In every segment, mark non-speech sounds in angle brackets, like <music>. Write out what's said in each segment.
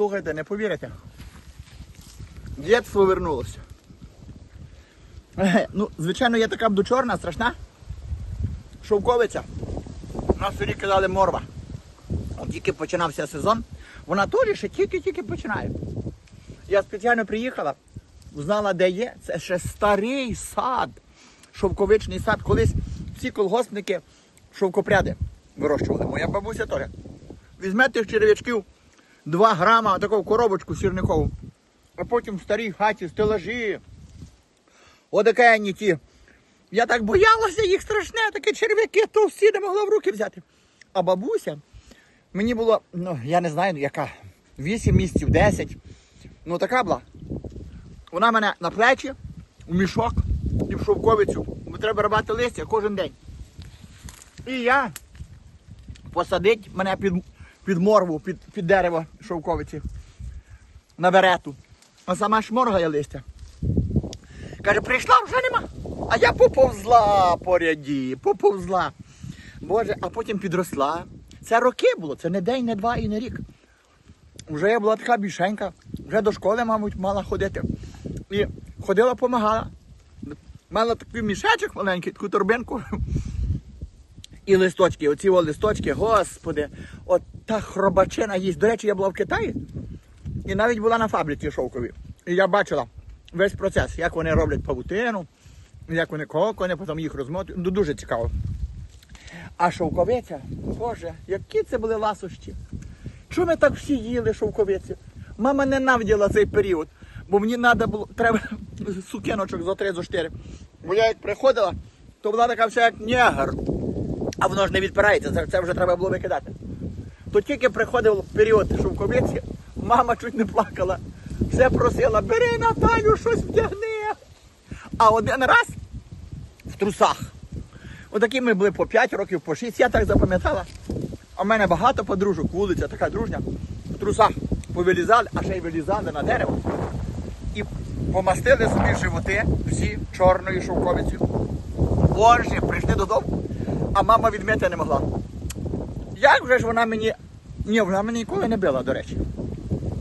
Слухайте, не повірите. Дєтство вернулося. Е, Ну, звичайно, я така буду чорна, страшна. Шовковиця. Нас тоді казали морва. Тільки починався сезон. Вона теж ще тільки-тільки починає. Я спеціально приїхала, знала, де є. Це ще старий сад, шовковичний сад. Колись всі колгоспники шовкопряди вирощували. Моя бабуся теж. Візьмете з черв'ячків 2 грама таку коробочку сірникову, а потім в старій хаті стелажі. Отаке ті. Я так боялася їх страшне, такі черв'яки, то всі не могла в руки взяти. А бабуся, мені було, ну, я не знаю, яка, 8 місяців, 10. Ну така була. Вона мене на плечі, у мішок і в шовковицю. Бо треба рвати листя кожен день. І я посадить мене під, під морву, під, під дерево шовковиці на верету. А сама шморгає листя. Каже, прийшла вже нема. А я поповзла по ряді, поповзла. Боже, а потім підросла. Це роки було, це не день, не два і не рік. Вже я була така більшенька, вже до школи, мабуть, мала ходити. І ходила, допомагала. Мала такий мішечок маленький, таку торбинку. І листочки, оці листочки, господи, от та хробачина їсть. До речі, я була в Китаї і навіть була на фабриці шовковій. І я бачила весь процес, як вони роблять павутину, як вони кокони, потім їх розмотують. Ну, дуже цікаво. А шовковиця, боже, які це були ласощі. Чому ми так всі їли шовковиці? Мама ненавиділа цей період, бо мені треба було, треба <laughs> сукеночок за три, за чотири. Бо я як приходила, то була така вся як негр. А воно ж не відпирається, це вже треба було викидати. То тільки приходив період шовковиці, мама чуть не плакала. Все просила, бери Наталю, щось вдягни. А один раз в трусах. Отакі ми були по 5 років, по 6, я так запам'ятала. А в мене багато подружок, вулиця така дружня. В трусах повилізали, а ще й вилізали на дерево. І помастили собі животи всі чорною шовковицею. Боже, прийшли додому, а мама відмити не могла. Як вже ж вона мені. Ні, вона мене ніколи не била, до речі.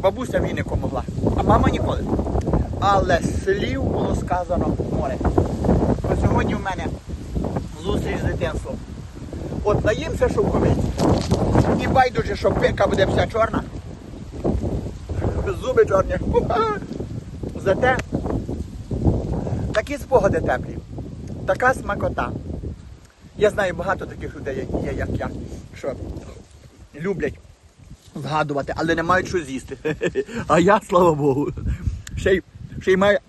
Бабуся вінику могла, а мама ніколи. Але слів було сказано море. Ось сьогодні в мене зустріч з дитинством. От наїмся шовковиці. І байдуже, що пика буде вся чорна. Зуби чорні. Зате такі спогади теплі, така смакота. Я знаю багато таких людей, є, як я, що люблять згадувати, але не мають що з'їсти. <laughs> А я, слава Богу, ще й, ще й маю,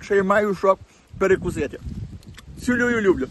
ще й маю що перекусити. Цілюю люблю.